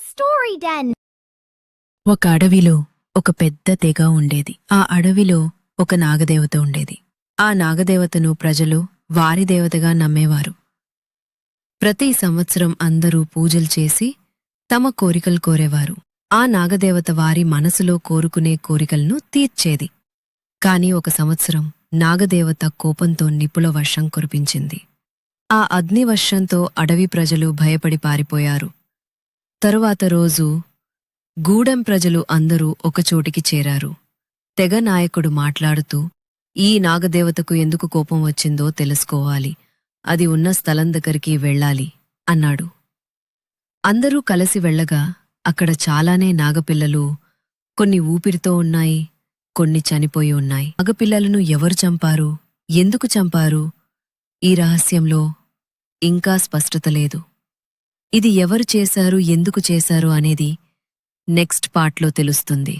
story den. ఒక అడవిలో ఒక పెద్ద తెగ ఉండేది. ఆ అడవిలో ఒక నాగదేవత ఉండేది. ఆ నాగదేవతను ప్రజలు వారి దేవతగా నమ్మేవారు. ప్రతి సంవత్సరం అందరూ పూజలు చేసి తమ కోరికలు కోరేవారు. ఆ నాగదేవత వారి మనసులో కోరుకునే కోరికలను తీర్చేది. కాని ఒక సంవత్సరం నాగదేవత కోపంతో నిపుల వర్షం కురిపించింది. ఆ అగ్నివర్షంతో అడవి ప్రజలు భయపడి పారిపోయారు. తరువాత రోజు గూడెం ప్రజలు అందరూ ఒకచోటికి చేరారు. తెగ నాయకుడు మాట్లాడుతూ ఈ నాగదేవతకు ఎందుకు కోపం వచ్చిందో తెలుసుకోవాలి. అది ఉన్న స్థలం దగ్గరికి వెళ్ళాలి అన్నాడు. అందరూ కలిసి వెళ్ళగా అక్కడ చాలానే నాగపిల్లలు కొన్ని ఊపిరితో ఉన్నాయి కొన్ని చనిపోయి ఉన్నాయి. మగపిల్లలను ఎవరు చంపారు? ఎందుకు చంపారు? ఈ రహస్యంలో ఇంకా స్పష్టత లేదు. ఇది ఎవరు చేశారు ఎందుకు చేశారు అనేది నెక్స్ట్ పార్ట్లో తెలుస్తుంది.